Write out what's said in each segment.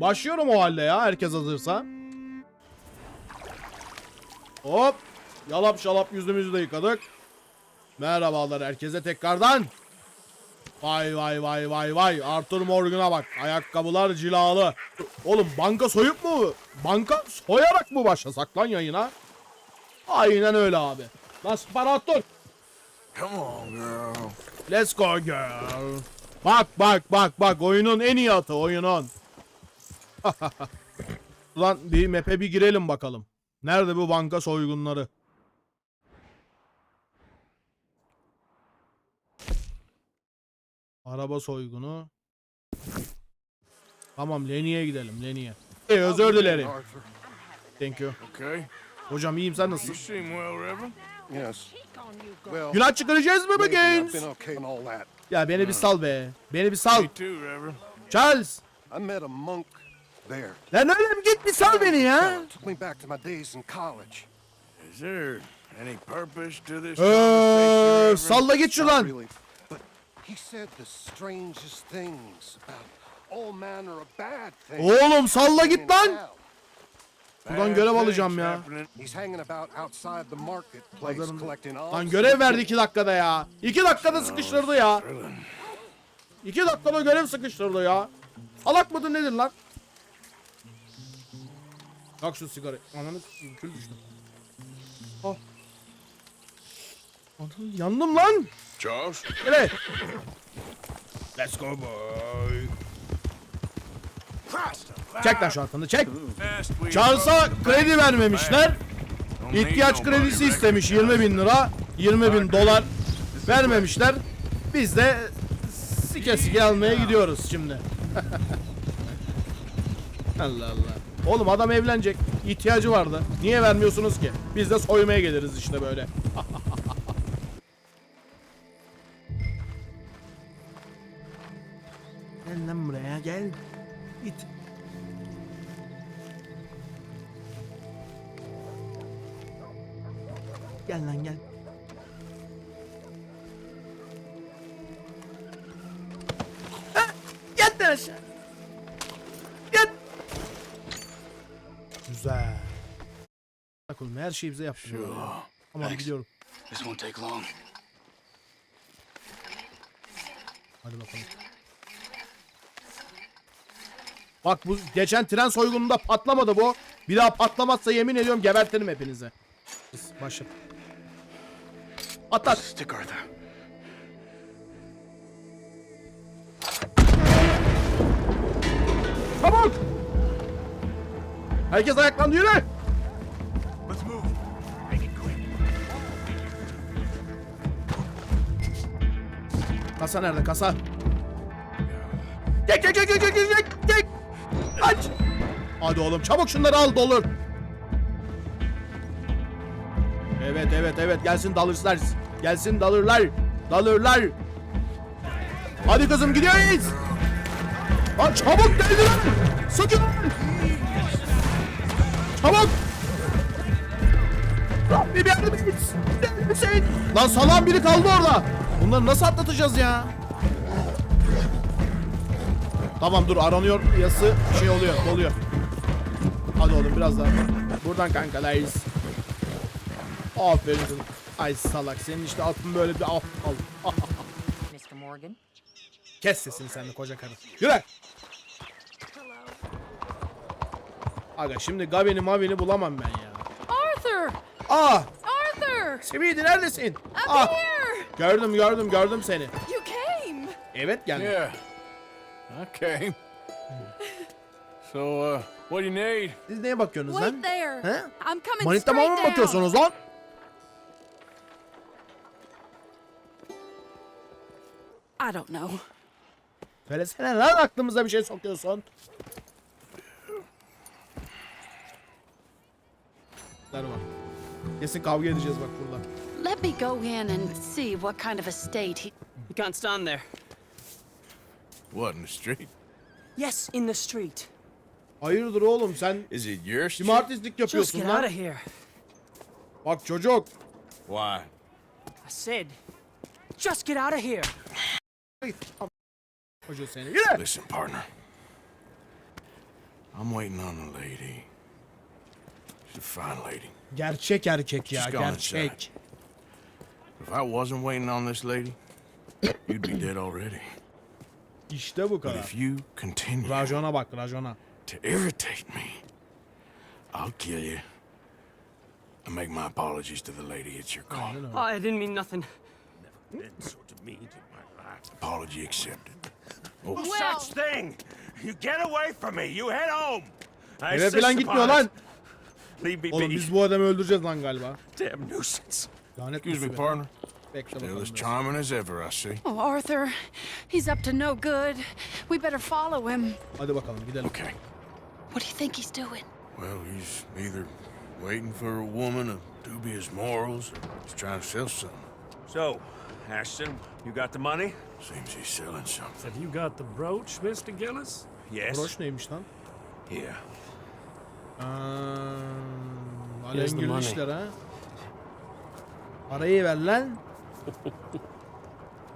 Başlıyorum o halde ya herkes hazırsa. Hop. Yalap şalap yüzümüzü de yıkadık. Merhabalar herkese tekrardan. Vay vay vay vay vay. Arthur Morgan'a bak. Ayakkabılar cilalı. Oğlum banka soyup mu? Banka soyarak mı başlasak lan yayına? Aynen öyle abi. Para Arthur? Come on, girl. Let's go girl. Bak bak bak bak oyunun en iyi atı oyunun. Ulan bir map'e bir girelim bakalım. Nerede bu banka soygunları? Araba soygunu. Tamam Leni'ye gidelim Leni'ye. Hey, özür dilerim. Thank you. Okay. Hocam iyiyim sen You nasılsın? seem well, Reverend. Yes. Well, Günah çıkaracağız mı all that. Ya beni bir sal be. Beni bir sal. Charles. I met a monk there. Lan oğlum git bir sal beni ya. Took me back to my days in college. Is there any purpose to this Reverend? salla git şuradan. really. But he said the strangest things about all manner of bad things. Oğlum salla git lan. Buradan görev alacağım ya. alms. Lan görev verdi iki dakikada ya. İki dakikada sıkıştırdı ya. İki dakikada görev sıkıştırdı ya. Salak mıdır nedir lan? Yak şu sigara. Ananı s**eyim, kül düştü. Ah. Anam yandım lan. Charles? Evet. Let's go boy. Çek lan şu altını çek. Charles'a kredi vermemişler. İhtiyaç kredisi istemiş Reverend. 20 bin lira. 20 bin dolar vermemişler. Biz de sike sike almaya gidiyoruz şimdi. Allah Allah. Oğlum adam evlenecek. İhtiyacı vardı. Niye vermiyorsunuz ki? Biz de soymaya geliriz işte böyle. gel lan buraya gel. Git. Gel lan gel. Ha, Yat aşağı. Güzel. Bak oğlum her şeyi bize yaptırıyor. ya. Tamam Thanks. gidiyorum. This won't take long. Hadi bakalım. Bak bu geçen tren soygununda patlamadı bu. Bir daha patlamazsa yemin ediyorum gebertirim hepinizi. Biz Başla. Atlat. Stick Arthur. Çabuk. Herkes ayaklandı yürü. Kasa nerede kasa? Gel gel gel gel gel gel gel. Aç. Hadi oğlum çabuk şunları al dolur. Evet evet evet gelsin dalırlar. Gelsin dalırlar. Dalırlar. Hadi kızım gidiyoruz. Lan çabuk geldiler. Sıkın. Çabuk. Rabbi bir yardım et. Yardım et. Lan salan biri kaldı orada. Bunları nasıl atlatacağız ya? Tamam dur aranıyor yası şey oluyor oluyor. Hadi oğlum biraz daha. Buradan kankalayız. Aferin kızım. Ay salak senin işte altın böyle bir al. Morgan. Kes sesini sen de koca karı. Yürü. Aga şimdi Gavin'i Mavin'i bulamam ben ya. Arthur! Ah! Arthur! Simidi neredesin? Up Ah! here! Gördüm gördüm gördüm seni. You came! Evet geldim. Yeah. I came. So, uh, what do you need? Siz neye bakıyorsunuz Wait lan? there! He? I'm coming straight mı down! bakıyorsunuz lan? I don't know. Söylesene lan aklımıza bir şey sokuyorsun. Var. Kesin kavga edeceğiz bak burada. Let me go in and see what kind of a state he. You can't stand there. What, in the street? Yes, in the street. Hayırdır oğlum sen Is it your kim street? artistlik Just yapıyorsun get out lan? of here. Bak çocuk. Why? I said, just get out of here. Çocuğu seni. Yürü. Listen, partner. I'm waiting on the a lady. Gerçek erkek ya gerçek. If I wasn't waiting on this lady, you'd be dead already. İşte bu But kadar. if you continue Rajona bak rajona. to irritate me, I'll kill you. And make my apologies to the lady. It's your call. Oh, I didn't mean nothing. Apology accepted. No Well, such thing. You get away from me. You head home. I Eve insist falan gitmiyor lan. İt. Leave me Oğlum be. biz bu adamı öldüreceğiz lan galiba. Damn nuisance. Lanet Excuse me, be. partner. Bekle Still as charming as ever, I see. Oh, Arthur, he's up to no good. We better follow him. Hadi bakalım gidelim. Okay. What do you think he's doing? Well, he's either waiting for a woman of dubious morals or he's trying to sell something. So, Ashton, you got the money? Seems he's selling something. Have you got the brooch, Mr. Gillis? Yes. Broş neymiş lan? Here. Aa, Here's the alengirli money. işler ha. Parayı ver lan.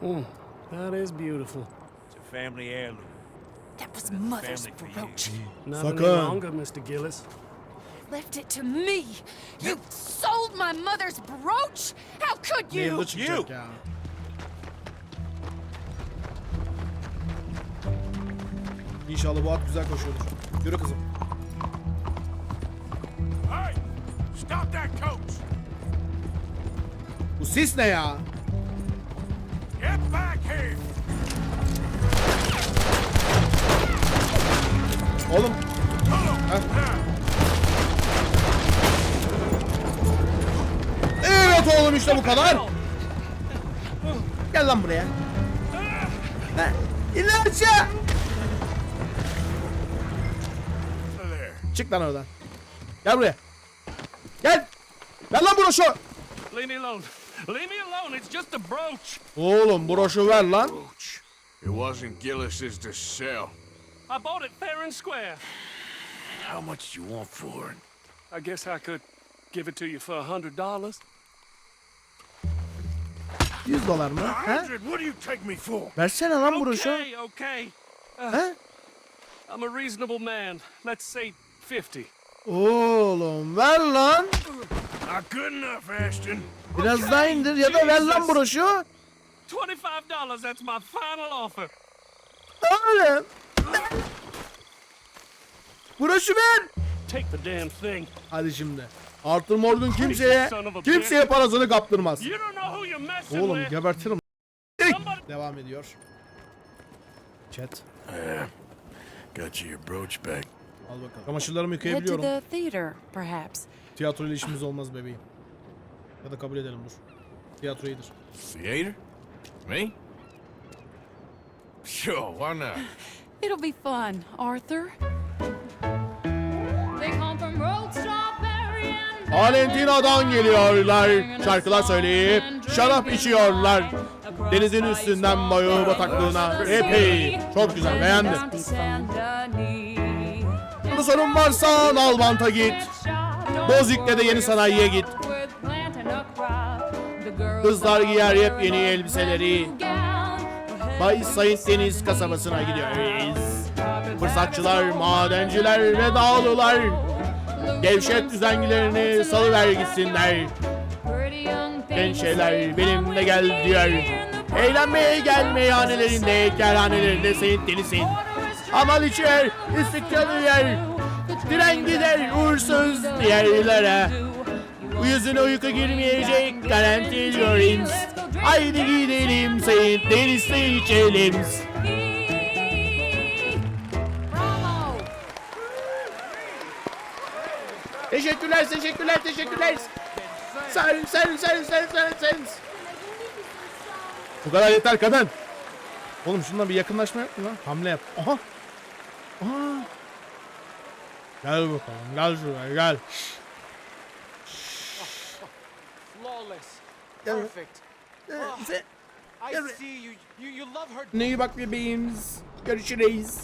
That is beautiful. It's a family heirloom. That was Mother's Family for you. brooch. Not any longer, Mr. Gillis. Left it to me. You sold my mother's brooch? How could you? Nail'da çıkacak ya. İnşallah bu at güzel koşuyordur. Yürü kızım. Bu sis ne ya? Get back here! Oğlum. Heh. Evet oğlum işte bu kadar. Gel lan buraya. Aşağı. There. Çık lan oradan. Gel buraya. Gel. Ver lan broşu. Leave me alone. Leave me alone. It's just a brooch. Oğlum broşu ver lan. Roach. It wasn't Gillis's to sell. I bought it fair and square. How much do you want for it? I guess I could give it to you for a hundred dollars. 100 dolar mı? He? Hundred? What do you take me for? Versene lan broşu. Okay, okay. He? I'm a reasonable man. Let's say fifty. Oğlum ver lan. Not good enough, Ashton. Biraz daha indir ya da ver lan broşu. Twenty-five dollars. That's my final offer. Oğlum. Broşu ver. Take the damn thing. Hadi şimdi. Arthur Morgan kimseye kimseye parasını kaptırmaz. You don't know who you're messing Oğlum with. gebertirim. Devam ediyor. Chat. Yeah. Got you your brooch back. Al bakalım. Çamaşırlarımı Head to yıkayabiliyorum. the theater, perhaps. Tiyatro ile işimiz olmaz bebeğim. Ya da kabul edelim dur. Tiyatro iyidir. Theater? Me? Sure, why not? It'll be fun, Arthur. They come from Road Strawberry and Valentina'dan geliyorlar. Şarkılar söyleyip şarap içiyorlar. Denizin üstünden bayağı bataklığına. Epey. Çok güzel beğendim. Bu sorun varsa Nalbant'a git. Bozik'te de yeni sanayiye git. Kızlar giyer yepyeni elbiseleri. Bay Saint Deniz kasabasına gidiyoruz. Fırsatçılar, madenciler ve dağlılar. Gevşet düzengilerini salıver gitsinler. Genç şeyler benimle gel diyor. Eğlenmeye gel meyhanelerinde, kerhanelerinde Saint Deniz'in. Amal içer, istiklalı yer. Tren gider uğursuz yerlere. Bu yüzüne uyku girmeyecek garantiliyoruz. Haydi gidelim Saint Deniz'de içelim. Teşekkürler, teşekkürler, teşekkürler. Sen, sen, sen, sen, sen, sen. Bu kadar yeter kadın. Oğlum şundan bir yakınlaşma yap mı lan? Hamle yap. Aha. Aha. Gel bakalım, gel şuraya, gel. Gel. Perfect. Sen- I Yeah, but- see you. You you love her. Ne iyi bak bebeğimiz. Görüşürüz.